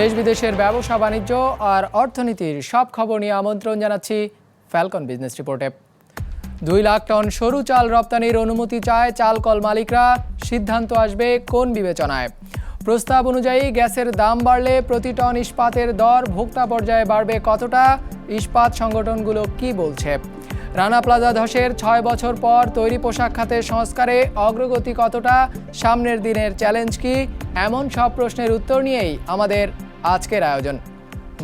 দেশ বিদেশের ব্যবসা বাণিজ্য আর অর্থনীতির সব খবর নিয়ে আমন্ত্রণ জানাচ্ছি ফ্যালকন বিজনেস রিপোর্টে দুই লাখ টন সরু চাল রপ্তানির অনুমতি চায় চাল কল মালিকরা। সিদ্ধান্ত আসবে কোন বিবেচনায়? প্রস্তাব অনুযায়ী গ্যাসের দাম বাড়লে প্রতি টন ইস্পাতের দর ভোক্তা পর্যায়ে বাড়বে কতটা? ইস্পাত সংগঠনগুলো কি বলছে? রানা প্লাজা ধসের ছয় বছর পর তৈরি পোশাক খাতে সংস্কারে অগ্রগতি কতটা? সামনের দিনের চ্যালেঞ্জ কি? এমন সব প্রশ্নের উত্তর নিয়েই আমাদের আজকের আয়োজন।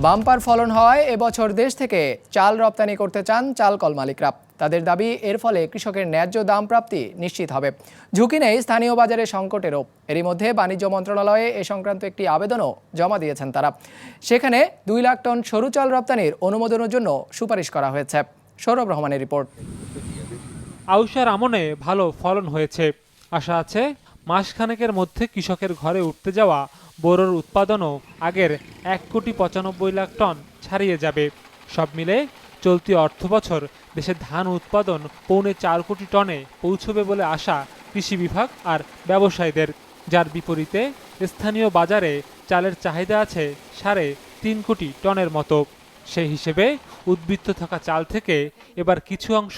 বাম্পার ফলন হয় এবছর দেশ থেকে চাল রপ্তানি করতে চান চাল কল মালিকরা। তাদের দাবি, এর ফলে কৃষকের ন্যায্য দাম প্রাপ্তি নিশ্চিত হবে। ঝুঁকি নেই স্থানীয় বাজারে সংকটেরও। এরই মধ্যে বাণিজ্য মন্ত্রণালয়ে এ সংক্রান্ত একটি আবেদনও জমা দিয়েছেন তারা। সেখানে দুই লাখ টন সরু চাল রপ্তানির অনুমোদনের জন্য সুপারিশ করা হয়েছে। সৌরভ রহমানের রিপোর্ট। আউশার আমনে ভালো ফলন হয়েছে। আশা আছে, মাসখানেকের মধ্যে কৃষকের ঘরে উঠতে যাওয়া বোরোর উৎপাদনও আগের এক কোটি পঁচানব্বই লাখ টন ছাড়িয়ে যাবে। সব মিলে চলতি অর্থবছর দেশে ধান উৎপাদন পৌনে চার কোটি টনে পৌঁছবে বলে আশা কৃষি বিভাগ আর ব্যবসায়ীদের। যার বিপরীতে স্থানীয় বাজারে চালের চাহিদা আছে সাড়ে তিন কোটি টনের মতো। সেই হিসেবে উদ্বৃত্ত থাকা চাল থেকে এবার কিছু অংশ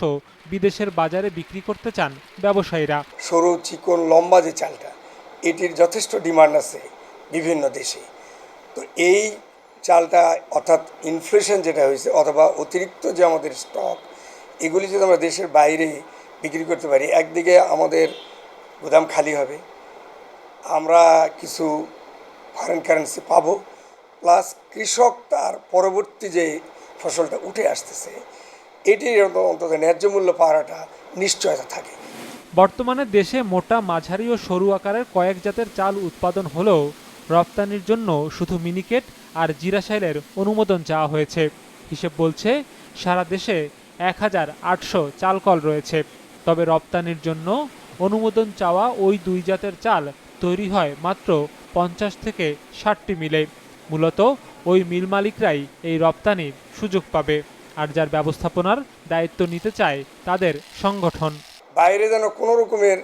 বিদেশের বাজারে বিক্রি করতে চান ব্যবসায়ীরা। সরু, চিকন, লম্বা যে চালটা, এটির যথেষ্ট ডিমান্ড আছে। বিভিন্ন দেশে। তো এই চালটা অর্থাৎ ইনফ্লেশন যেটা হয়েছে অথবা অতিরিক্ত যে আমাদের স্টক এগুলি যদি আমরা দেশের বাইরে বিক্রি করতে পারি, একদিকে আমাদের গুদাম খালি হবে, আমরা কিছু ফরেন কারেন্সি পাবো প্লাস কৃষক তার পরবর্তী যে ফসলটা উঠে আসতেছে, এটির অন্তত ন্যায্য মূল্য পাওয়াটা নিশ্চয়তা থাকে। বর্তমানে দেশে মোটা মাঝারি ও সরু আকারের কয়েক জাতের চাল উৎপাদন হলেও রপ্তানির জন্য শুধু মিনিকেট আর জিরাশাইলের অনুমোদন চাওয়া হয়েছে। হিসেব বলছে, সারা দেশে এক হাজার আটশো চালকল রয়েছে। তবে রপ্তানির জন্য অনুমোদন চাওয়া ওই দুই জাতের চাল তৈরি হয় মাত্র পঞ্চাশ থেকে ষাটটি মিলে। মূলত ওই মিল মালিকরাই এই রপ্তানির সুযোগ পাবে। আর যার ব্যবস্থাপনার দায়িত্ব নিতে চায় তাদের সংগঠন। বাইরে যেন কোনো রকমের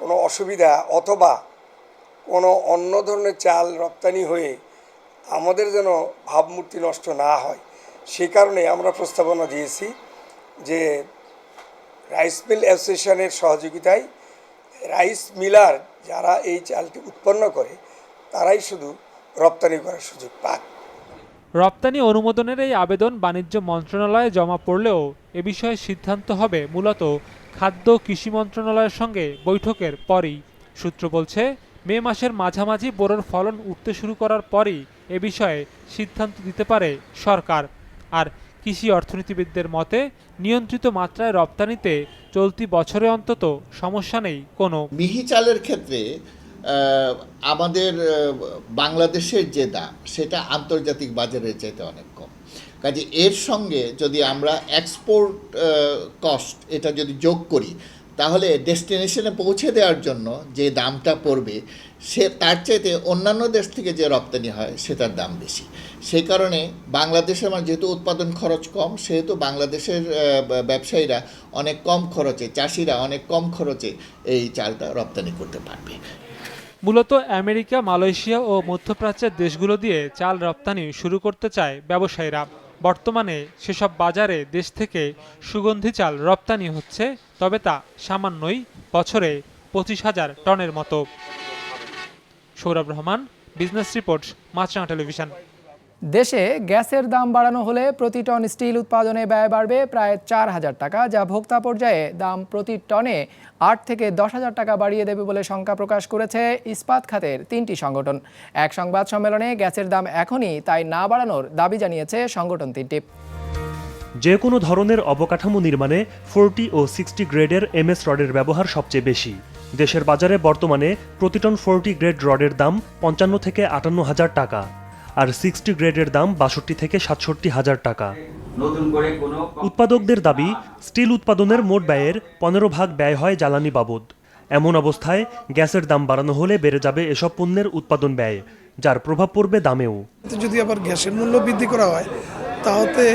কোনো অসুবিধা অথবা কোনো অন্য ধরনের চাল রপ্তানি হয়ে আমাদের যেন ভাবমূর্তি নষ্ট না হয়। সে কারণে আমরা প্রস্তাবনা দিয়েছি যে রাইস মিল অ্যাসোসিয়েশনের সহযোগিতায় রাইস মিলার যারা এই চালটি উৎপন্ন করে, তারাই শুধু রপ্তানি করার সুযোগ পাক। রপ্তানি অনুমোদনের এই আবেদন বাণিজ্য মন্ত্রণালয়ে জমা পড়লেও এ বিষয়ে সিদ্ধান্ত হবে মূলত খাদ্য কৃষি মন্ত্রণালয়ের সঙ্গে বৈঠকের পরই। সূত্র বলছে মে মাসের মাঝামাঝি বোরোর ফলন উঠতে শুরু করার পরই এ বিষয়ে সিদ্ধান্ত দিতে পারে সরকার। আর কৃষি অর্থনীতিবিদদের মতে, নিয়ন্ত্রিত মাত্রায় রপ্তানিতে চলতি বছরে অন্তত সমস্যা নেই কোনো। মিহি চালের ক্ষেত্রে আমাদের বাংলাদেশের যে দাম, সেটা আন্তর্জাতিক বাজারের চাইতে অনেক কম। কাজে এর সঙ্গে যদি আমরা এক্সপোর্ট কস্ট এটা যদি যোগ করি তাহলে ডেস্টিনেশনে পৌঁছে দেওয়ার জন্য যে দামটা পড়বে, সে তার চাইতে অন্যান্য দেশ থেকে যে রপ্তানি হয়, সেটার দাম বেশি। সেই কারণে বাংলাদেশে আমার যেহেতু উৎপাদন খরচ কম, সেহেতু বাংলাদেশের ব্যবসায়ীরা অনেক কম খরচে, চাষিরা অনেক কম খরচে এই চালটা রপ্তানি করতে পারবে। মূলত আমেরিকা, মালয়েশিয়া ও মধ্যপ্রাচ্যের দেশগুলো দিয়ে চাল রপ্তানি শুরু করতে চায় ব্যবসায়ীরা। বর্তমানে সেসব বাজারে দেশ থেকে সুগন্ধি চাল রপ্তানি হচ্ছে, তবে তা সামান্যই বছরে পঁচিশ হাজার টনের মতো। Sourav Rahman, business report, Maasranga television. দেশে গ্যাসের দাম বাড়ানো হলে প্রতি টন স্টিল উৎপাদনে ব্যয় বাড়বে প্রায় চার হাজার টাকা, যা ভোক্তা পর্যায়ে দাম প্রতি টনে আট থেকে দশ হাজার টাকা বাড়িয়ে দেবে বলে শঙ্কা প্রকাশ করেছে ইস্পাত খাতের তিনটি সংগঠন। এক সংবাদ সম্মেলনে গ্যাসের দাম এখনই তাই না বাড়ানোর দাবি জানিয়েছে সংগঠন তিনটি। যে কোনো ধরনের অবকাঠামো নির্মাণে ফোরটি ও সিক্সটি গ্রেডের এমএস রডের ব্যবহার সবচেয়ে বেশি। দেশের বাজারে বর্তমানে প্রতি টন ফোরটি গ্রেড রডের দাম পঞ্চান্ন থেকে আটান্ন হাজার টাকা। আর সিক্সটি গ্রেডের দাম বাষট্টি থেকে সাতষট্টি হাজার টাকা। উৎপাদকদের দাবি স্টিল উৎপাদনের মোট ব্যয়ের পনেরো ভাগ ব্যয় হয় জ্বালানি বাবদ। এমন অবস্থায় গ্যাসের দাম বাড়ানো হলে বেড়ে যাবে এসব পণ্যের উৎপাদন ব্যয় যার প্রভাব পড়বে দামেও। এতে যদি আবার গ্যাসের মূল্য বৃদ্ধি করা হয় তাহলে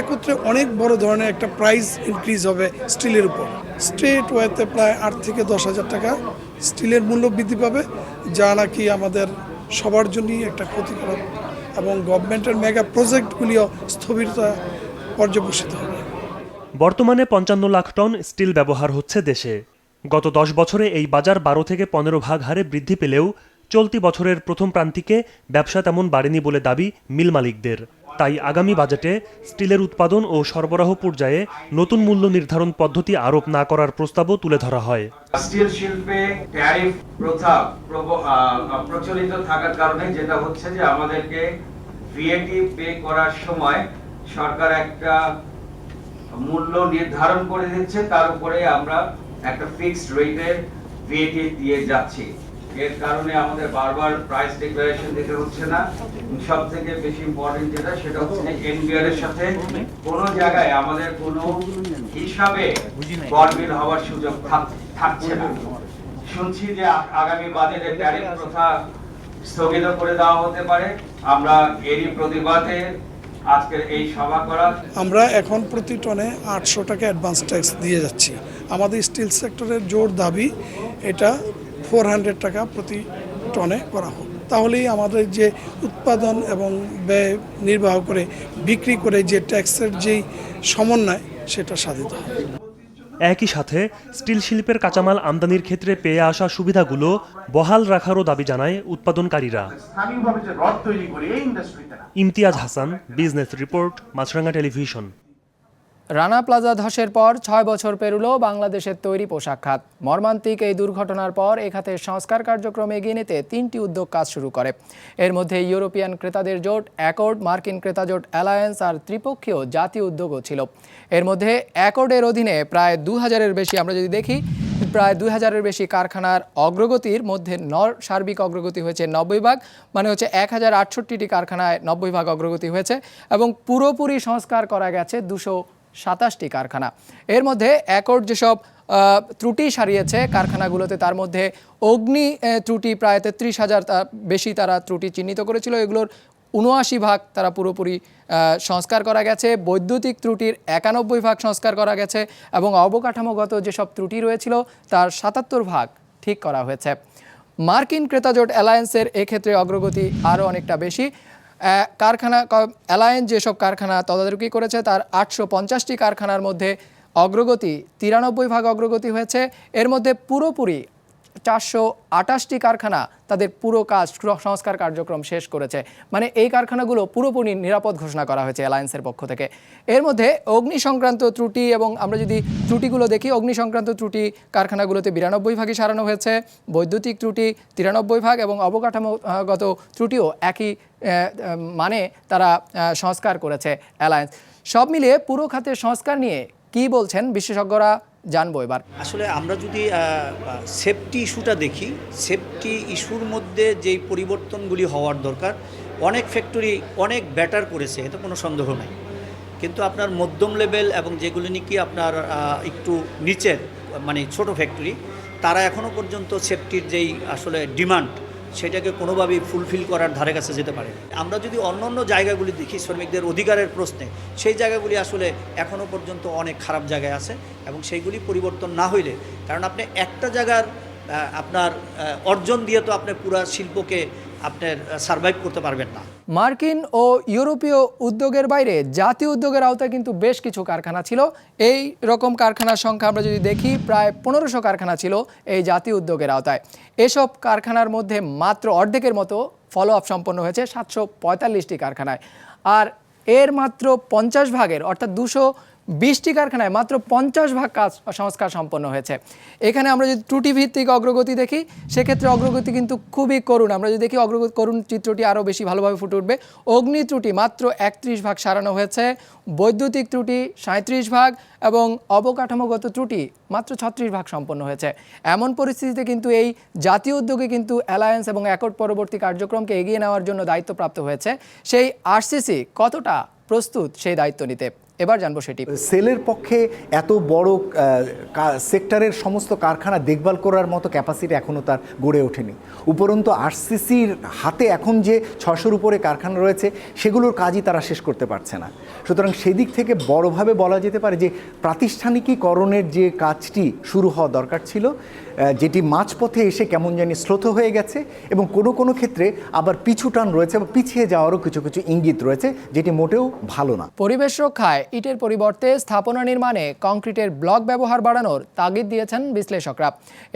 একত্রে অনেক বড় ধরনের একটা প্রাইস ইনক্রিজ হবে স্টিলের উপর। স্ট্রেট ওয়েতে প্রায় আট থেকে দশ হাজার টাকা স্টিলের মূল্য বৃদ্ধি পাবে যা নাকি আমাদের সবার জন্যই একটা ক্ষতিকারক এবং গভর্নমেন্টের মেগা প্রজেক্টগুলিও স্থবিরতা পর্যবেসিত হবে। বর্তমানে পঞ্চান্ন লাখ টন স্টিল ব্যবহার হচ্ছে দেশে। গত দশ বছরে এই বাজার বারো থেকে পনেরো ভাগ হারে বৃদ্ধি পেলেও চলতি বছরের প্রথম প্রান্তিকে ব্যবসা তেমন বাড়েনি বলে দাবি মিল মালিকদের। তাই আগামী বাজেটে স্টিলের উৎপাদন ও সরবরাহ পর্যায়ে নতুন মূল্য নির্ধারণ পদ্ধতি আরোপ না করার প্রস্তাবও তুলে ধরা হয়। স্টিল শিল্পে ট্যারিফ প্রথা প্রচলিত থাকার কারণে যেটা হচ্ছে যে আমাদেরকে ভিএটি পে করার সময় সরকার একটা মূল্য নির্ধারণ করে দিচ্ছে, তার উপরে আমরা একটা ফিক্সড রেটের ভিএটি দিয়ে যাচ্ছি। এর কারণে আমাদের বারবার প্রাইস ডিক্লারেশন দিতে হচ্ছে না। সব থেকে বেশি ইম্পর্টেন্ট যেটা, সেটা হচ্ছে এনবিআর এর সাথে কোনো জায়গায় আমাদের কোনো হিসাবে গরমিল হওয়ার সুযোগ থাকছে না। শুনছি যে আগামী বাজেটে ট্যারিফ প্রথা স্থগিত করে দেওয়া হতে পারে। আমরা এরই প্রতিবাদে আজকের এই সভা করা আমরা এখন প্রতি টনে আটশো টাকা অ্যাডভান্স ট্যাক্স দিয়ে যাচ্ছি। আমাদের স্টিল সেক্টরের জোর দাবি এটা ফোর হান্ড্রেড টাকা প্রতি টনে করা হোক। তাহলেই আমাদের যে উৎপাদন এবং ব্যয় নির্বাহ করে বিক্রি করে যে ট্যাক্সের যেই সমন্বয় সেটা সাধিত হবে একই সাথে স্টিল শিল্পের কাঁচামাল আমদানির ক্ষেত্রে পেয়ে আসা সুবিধাগুলো বহাল রাখারও দাবি জানায় উৎপাদনকারীরা। স্থানীয়ভাবে যে রড তৈরি করি এই ইন্ডাস্ট্রিতে না। Imtiaz Hasan business report Maasranga television. Rana plaza ধসের পর ছয় বছর পেরুলো বাংলাদেশের তৈরি পোশাক খাত। মর্মান্তিক এই দুর্ঘটনার পর এ খাতের সংস্কার কার্যক্রম এগিয়ে নিতে তিনটি উদ্যোগ কাজ শুরু করে। এর মধ্যে ইউরোপিয়ান ক্রেতাদের জোট, অ্যাকর্ড, মার্কিন ক্রেতা জোট, অ্যালায়েন্স আর ত্রিপক্ষীয় জাতীয় উদ্যোগও ছিল। এর মধ্যে অ্যাকর্ডের অধীনে প্রায় দু হাজারের বেশি, আমরা যদি দেখি, প্রায় দুই হাজারের বেশি কারখানার অগ্রগতির মধ্যে নর সার্বিক অগ্রগতি হয়েছে নব্বই ভাগ মানে হচ্ছে এক হাজার আটষট্টিটি কারখানায় নব্বই ভাগ অগ্রগতি হয়েছে এবং পুরোপুরি সংস্কার করা গেছে দুশো সাতাশটি কারখানা। এর মধ্যে অ্যাকর্ড যেসব ত্রুটি সারিয়েছে কারখানাগুলোতে, তার মধ্যে অগ্নি ত্রুটি প্রায় তেত্রিশ হাজার বেশি তারা ত্রুটি চিহ্নিত করেছিল। এগুলোর উনআশি ভাগ তারা পুরোপুরি সংস্কার করা গেছে। বৈদ্যুতিক ত্রুটির একানব্বই ভাগ সংস্কার করা গেছে এবং অবকাঠামোগত যেসব ত্রুটি রয়েছিল, তার সাতাত্তর ভাগ ঠিক করা হয়েছে। মার্কিন ক্রেতাজোট অ্যালায়েন্সের এক্ষেত্রে অগ্রগতি আরও অনেকটা বেশি। কারখানা অ্যালায়েন্স যেসব কারখানা তদারকি করেছে, তার আটশো পঞ্চাশটি কারখানার মধ্যে অগ্রগতি, তিরানব্বই ভাগ অগ্রগতি হয়েছে। এর মধ্যে পুরোপুরি চারশো আটাশটি কারখানা তাদের পুরো কাজ সংস্কার কার্যক্রম শেষ করেছে। মানে এই কারখানাগুলো পুরোপুরি নিরাপদ ঘোষণা করা হয়েছে অ্যালায়েন্সের পক্ষ থেকে। এর মধ্যে অগ্নি সংক্রান্ত ত্রুটি এবং আমরা যদি ত্রুটিগুলো দেখি অগ্নি সংক্রান্ত ত্রুটি কারখানাগুলোতে বিরানব্বই ভাগই সারানো হয়েছে, বৈদ্যুতিক ত্রুটি তিরানব্বই ভাগ এবং অবকাঠামোগত ত্রুটিও একই মানে তারা সংস্কার করেছে অ্যালায়েন্স। সব মিলিয়ে পুরো খাতের সংস্কার নিয়ে কি বলছেন বিশেষজ্ঞরা? জানব এবার। আসলে আমরা যদি সেফটি ইস্যুটা দেখি সেফটি ইস্যুর মধ্যে যেই পরিবর্তনগুলি হওয়ার দরকার, অনেক ফ্যাক্টরি অনেক ব্যাটার করেছে, এতে কোনো সন্দেহ নাই। কিন্তু আপনার মধ্যম লেভেল এবং যেগুলি নাকি আপনার একটু নিচের মানে ছোট ফ্যাক্টরি তারা এখনও পর্যন্ত সেফটির যেই আসলে ডিমান্ড সেটাকে কোনোভাবেই ফুলফিল করার ধারে কাছে যেতে পারে আমরা যদি অন্য অন্য জায়গাগুলি দেখি, শ্রমিকদের অধিকারের প্রশ্নে, সেই জায়গাগুলি আসলে এখনও পর্যন্ত অনেক খারাপ জায়গায় আছে এবং সেইগুলি পরিবর্তন না হইলে, কারণ আপনি একটা জায়গার আপনার অর্জন দিয়ে তো আপনি পুরা শিল্পকে আপনার সার্ভাইভ করতে পারবেন না। মার্কিন ও ইউরোপীয় উদ্যোগের বাইরে জাতীয় উদ্যোগের আওতায় কিন্তু বেশ কিছু কারখানা ছিল। এই রকম কারখানার সংখ্যা আমরা যদি দেখি, প্রায় পনেরোশো কারখানা ছিল এই জাতীয় উদ্যোগের আওতায়। এসব কারখানার মধ্যে মাত্র অর্ধেকের মতো ফলো আপ সম্পন্ন হয়েছে সাতশো পঁয়তাল্লিশটি কারখানায়। আর এর মাত্র পঞ্চাশ ভাগের, অর্থাৎ দুশো বিশটি কারখানায় মাত্র পঞ্চাশ ভাগ কাজ সংস্কার সম্পন্ন হয়েছে। এখানে আমরা যদি ত্রুটি ভিত্তিক অগ্রগতি দেখি, সেক্ষেত্রে অগ্রগতি কিন্তু খুবই করুণ। আমরা যদি দেখি অগ্রগতি করুণ চিত্রটি আরও বেশি ভালোভাবে ফুটে উঠবে। অগ্নি ত্রুটি মাত্র একত্রিশ ভাগ সারানো হয়েছে। বৈদ্যুতিক ত্রুটি সাঁত্রিশ ভাগ এবং অবকাঠামোগত ত্রুটি মাত্র ছত্রিশ ভাগ সম্পন্ন হয়েছে। এমন পরিস্থিতিতে কিন্তু এই জাতীয় উদ্যোগে কিন্তু অ্যালায়েন্স এবং অ্যাকর্ড পরবর্তী কার্যক্রমকে এগিয়ে নেওয়ার জন্য দায়িত্বপ্রাপ্ত হয়েছে। সেই আরসিসি কতটা প্রস্তুত সেই দায়িত্ব নিতে? এবার জানব সেটি। সেলের পক্ষে এত বড় সেক্টরের সমস্ত কারখানা দেখভাল করার মতো ক্যাপাসিটি এখনও তার গড়ে ওঠেনি। উপরন্তু আরসিসির হাতে এখন যে ছশোর উপরে কারখানা রয়েছে সেগুলোর কাজই তারা শেষ করতে পারছে না। সুতরাং সেদিক থেকে বড়ভাবে বলা যেতে পারে যে প্রাতিষ্ঠানিকীকরণের যে কাজটি শুরু হওয়া দরকার ছিল যেটি মাঝপথে এসে কেমন জানি শ্লথ হয়ে গেছে এবং কোনো কোনো ক্ষেত্রে আবার পিছুটান রয়েছে বা পিছিয়ে যাওয়ারও কিছু কিছু ইঙ্গিত রয়েছে যেটি মোটেও ভালো না। পরিবেশ রক্ষায় ইটের পরিবর্তে স্থাপনা নির্মাণে কংক্রিটের ব্লক ব্যবহার বাড়ানোর তাগিদ দিয়েছেন বিশ্লেষকরা।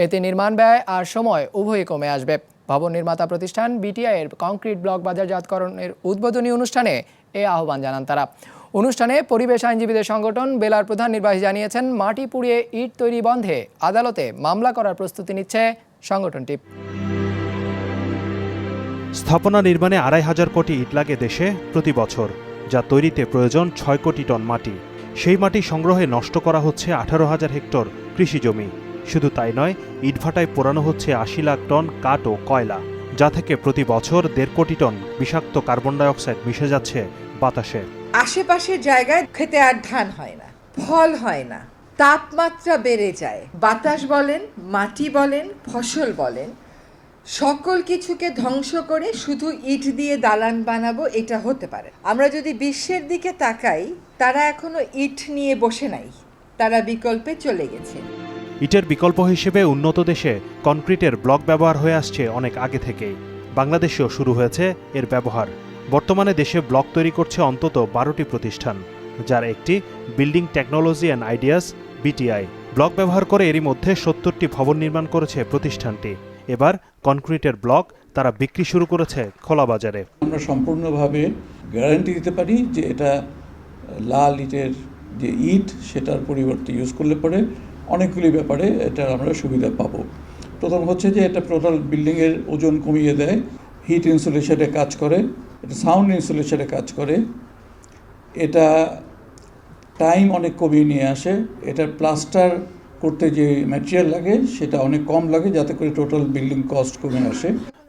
এতে নির্মাণ ব্যয় আর সময় উভয়ই কমে আসবে। ভবন নির্মাতা প্রতিষ্ঠান বিটিআই এর কংক্রিট ব্লক বাজারজাতকরণের উদ্বোধনী অনুষ্ঠানে এ আহ্বান জানান তারা। অনুষ্ঠানে পরিবেশ আইনজীবীদের সংগঠন বেলার প্রধান নির্বাহী জানিয়েছেন, মাটি পুড়িয়ে ইট তৈরি বন্ধে আদালতে মামলা করার প্রস্তুতি নিচ্ছে সংগঠনটি স্থাপনা নির্মাণে আড়াই হাজার কোটি ইট লাগে দেশে প্রতি বছর। যা তৈরিতে প্রয়োজন ছয় কোটি টন মাটি। সেই মাটি সংগ্রহে নষ্ট করা হচ্ছে আঠারো হাজার হেক্টর কৃষি জমি। শুধু তাই নয়, ইটভাটায় পোড়ানো হচ্ছে আশি লাখ টন কাঠ ও কয়লা, যা থেকে প্রতি বছর দেড় কোটি টন বিষাক্ত কার্বন ডাইঅক্সাইড মিশে যাচ্ছে বাতাসে। আশেপাশের জায়গায় খেতে আর ধান হয় না, ফল হয় না। তাপমাত্রা বেড়ে যায়। বাতাস বলেন, মাটি বলেন, ফসল বলেন। সকল কিছুকে ধ্বংস করে শুধু ইট দিয়ে দালান বানাবো, এটা হতে পারে। আমরা যদি বিশ্বের দিকে তাকাই, তারা এখনও ইট নিয়ে বসে নাই। তারা বিকল্পে চলে গেছে। ইটের বিকল্প হিসেবে উন্নত দেশে কনক্রিটের ব্লক ব্যবহার হয়ে আসছে অনেক আগে থেকেই। বাংলাদেশেও শুরু হয়েছে এর ব্যবহার। বর্তমানে দেশে ব্লক তৈরি করছে অন্তত বারোটি প্রতিষ্ঠান, যার একটি building technology and ideas BTI block ব্যবহার করে এরই মধ্যে সত্তরটি ভবন নির্মাণ করেছে প্রতিষ্ঠানটি। এবার কনক্রিটের ব্লক তারা বিক্রি শুরু করেছে খোলা বাজারে। আমরা সম্পূর্ণভাবে গ্যারান্টি দিতে পারি যে এটা লাল ইটের যে ইট, সেটার পরিবর্তে ইউজ করলে পরে অনেকগুলি ব্যাপারে এটা আমরা সুবিধা পাবো। প্রথম হচ্ছে যে এটা টোটাল বিল্ডিংয়ের ওজন কমিয়ে দেয়, হিট ইনসুলেশনে কাজ করে, এটা সাউন্ড ইনসুলেশনে কাজ করে। এটা টাইম অনেক কমিয়ে নিয়ে আসে এটা প্লাস্টার করতে যে ম্যাটেরিয়াল লাগে সেটা অনেক কম লাগে যাতে করে টোটাল বিল্ডিং কস্ট কমে আসে।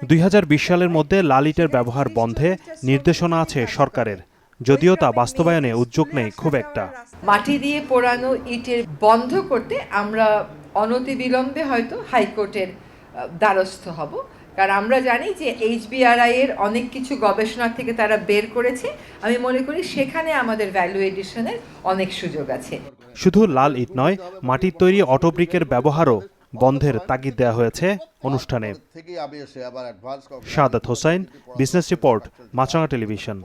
দুই হাজার বিশ সালের মধ্যে লালিটের ব্যবহার বন্ধে নির্দেশনা আছে সরকারের। যদিও তা বাস্তবায়নে উদ্যোগ নেই খুব একটা। মাটি দিয়ে পোড়ানো ইটের বন্ধ করতে আমরা অনতিবিলম্বে হয়তো হাইকোর্টের দ্বারস্থ হব। কারণ আমরা জানি যে এইচবিআরআই এর অনেক কিছু গবেষণা থেকে তারা বের করেছে। আমি মনে করি সেখানে আমাদের ভ্যালু এডিশনের অনেক সুযোগ আছে। শুধু লাল ইট নয় মাটির তৈরি অটোব্রিকের ব্যবহারও বন্ধের তাগিদ দেওয়া হয়েছে অনুষ্ঠানে। Sadat Hossain business report Maasranga television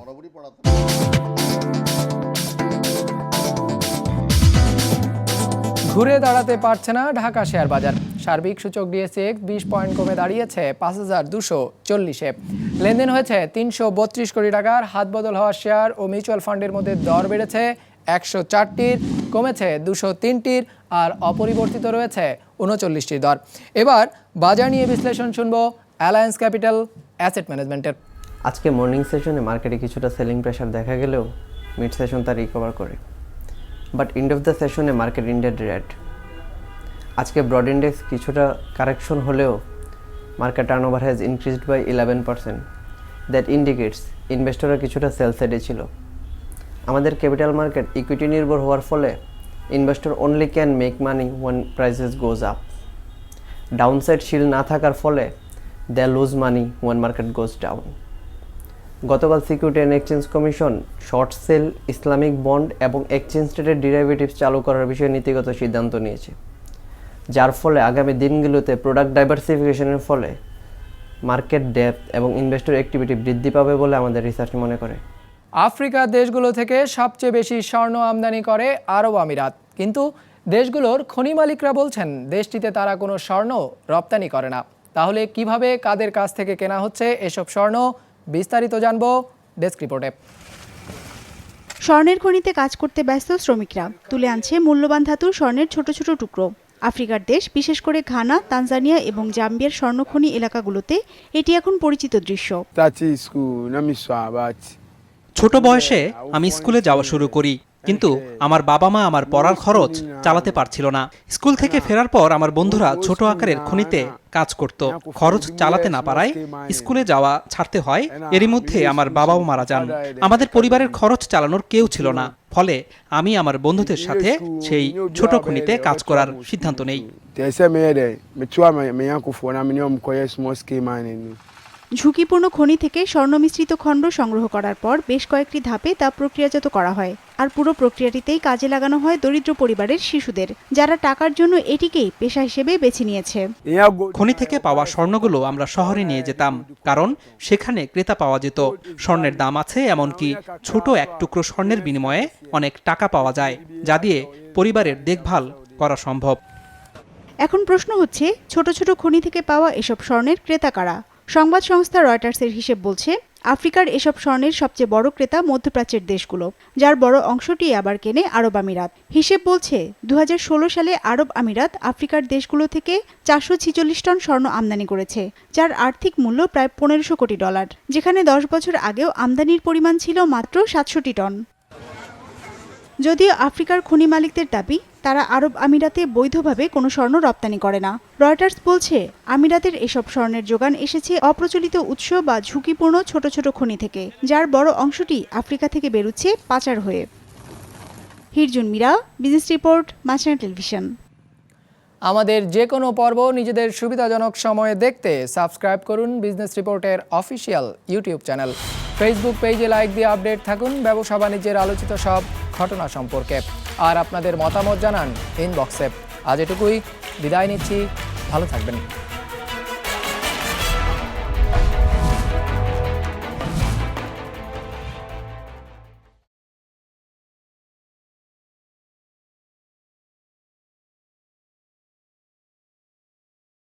ঘুরে দাঁড়াতে পারছে না ঢাকা শেয়ার বাজার সার্বিক সূচক ডিএসএক্স বিশ পয়েন্ট কমে দাঁড়িয়েছে পাঁচ হাজার দুশো চল্লিশে। লেনদেন হয়েছে তিনশো বত্রিশ কোটি টাকার, হাত বদল হওয়া শেয়ার ও মিউচুয়াল ফান্ডের মধ্যে দর বেড়েছে একশো চারটির, কমেছে দুশো তিনটির আর অপরিবর্তিত রয়েছে উনচল্লিশটির দর। এবার বাজার নিয়ে বিশ্লেষণ শুনব অ্যালায়েন্স ক্যাপিটাল অ্যাসেট ম্যানেজমেন্টের। আজকে মর্নিং সেশনে মার্কেটে কিছুটা সেলিং প্রেশার দেখা গেলেও মিড সেশন তা রিকভার করে। বাট এন্ড অফ দ্য সেশনে মার্কেট ইন্ডিয়ার রেড আজকে ব্রড ইন্ডেক্স কিছুটা কারেকশন হলেও market turn over has increased by eleven percent that indicates ইনভেস্টররা কিছুটা সেল সাইডে ছিল। আমাদের ক্যাপিটাল মার্কেট ইকুইটি নির্ভর হওয়ার ফলে investor only can make money when prices goes up downside shield না থাকার ফলে they lose money when market goes down গতকাল security and exchange commission short sell Islamic bond এবং এক্সচেঞ্জ ট্রেডেড ডিরাইভেটিভস চালু করার বিষয়ে নীতিগত সিদ্ধান্ত নিয়েছে। যার ফলে আগামী দিনগুলোতে প্রোডাক্ট ডাইভার্সিফিকেশনের ফলে মার্কেট ডেপথ এবং ইনভেস্টর অ্যাক্টিভিটি বৃদ্ধি পাবে বলে আমাদের রিসার্চ মনে করে। আফ্রিকার দেশগুলো থেকে সবচেয়ে বেশি স্বর্ণ আমদানি করে আরব আমিরাত। কিন্তু দেশগুলোর খনি মালিকরা বলছেন দেশটিতে তারা কোনো স্বর্ণ রপ্তানি করে না। তাহলে কীভাবে কাদের কাছ থেকে কেনা হচ্ছে এসব স্বর্ণ? বিস্তারিত জানব ডেস্ক রিপোর্টে। স্বর্ণের খনিতে কাজ করতে ব্যস্ত শ্রমিকরা তুলে আনছে মূল্যবান ধাতুর স্বর্ণের ছোট ছোট টুকরো। আফ্রিকার দেশ বিশেষ করে ঘানা তানজানিয়া এবং জাম্বিয়ার স্বর্ণখনি এলাকাগুলোতে এটি এখন পরিচিত দৃশ্য। ছোট বয়সে আমি স্কুলে যাওয়া শুরু করি। কিন্তু আমার বাবা মা আমার পড়ার খরচ চালাতে পারছিল না স্কুল থেকে ফেরার পর আমার বন্ধুরা ছোট আকারের খনিতে কাজ করত খরচ চালাতে না পারায় স্কুলে যাওয়া ছাড়তে হয় এরই মধ্যে আমার বাবাও মারা যান আমাদের পরিবারের খরচ চালানোর কেউ ছিল না ফলে আমি আমার বন্ধুদের সাথে সেই ছোট খনিতে কাজ করার সিদ্ধান্ত নেই ঝুঁকিপূর্ণ খনি থেকে স্বর্ণ মিশ্রিত খণ্ড সংগ্রহ করার পর বেশ কয়েকটি ধাপে তা প্রক্রিয়াজাত করা হয়। আর পুরো প্রক্রিয়াটিতেই কাজে লাগানো হয় দরিদ্র পরিবারের শিশুদের যারা টাকার জন্য এটিকেই পেশা হিসেবে বেছে নিয়েছে। খনি থেকে পাওয়া স্বর্ণগুলো আমরা শহরে নিয়ে যেতাম কারণ সেখানে ক্রেতা পাওয়া যেত। স্বর্ণের দাম আছে এমনকি ছোট এক টুকরো স্বর্ণের বিনিময়ে অনেক টাকা পাওয়া যায় যা দিয়ে পরিবারের দেখভাল করা সম্ভব। এখন প্রশ্ন হচ্ছে ছোট ছোট খনি থেকে পাওয়া এসব স্বর্ণের ক্রেতা কারা? সংবাদ সংস্থা রয়টার্সের হিসেব বলছে, আফ্রিকার এসব স্বর্ণের সবচেয়ে বড় ক্রেতা মধ্যপ্রাচ্যের দেশগুলো, যার বড় অংশটি আবার কেনে আরব আমিরাত। হিসেব বলছে দু হাজার ষোলো সালে আরব আমিরাত আফ্রিকার দেশগুলো থেকে চারশো ছিচল্লিশ টন স্বর্ণ আমদানি করেছে, যার আর্থিক মূল্য প্রায় পনেরোশো কোটি ডলার, যেখানে দশ বছর আগেও আমদানির পরিমাণ ছিল মাত্র সাতষট্টি টন। যদিও আফ্রিকার খনি মালিকদের দাবি, তারা আরব আমিরাতে বৈধভাবে কোনো স্বর্ণ রপ্তানি করে না। রয়টার্স বলছে, আমিরাতের এসব স্বর্ণের যোগান এসেছে অপ্রচলিত উৎস বা ঝুঁকিপূর্ণ ছোট ছোট খনি থেকে, যার বড় অংশটি আফ্রিকা থেকে বেরুচ্ছে পাচার হয়ে। হিরজুন মিরা, বিজনেস রিপোর্ট মাছনা টেলিভিশন। আমাদের যে কোনো পর্ব নিজেদের সুবিধাজনক সময়ে দেখতে সাবস্ক্রাইব করুন বিজনেস রিপোর্টের অফিসিয়াল ইউটিউব চ্যানেল। ফেসবুক পেজে লাইক দিয়ে আপডেট থাকুন, ব্যবসা বাণিজ্যের আলোচিত সব ঘটনা সম্পর্কে। আর আপনাদের মতামত জানান ইনবক্সে আজ এটুকুই বিদায় নিচ্ছি ভালো থাকবেন।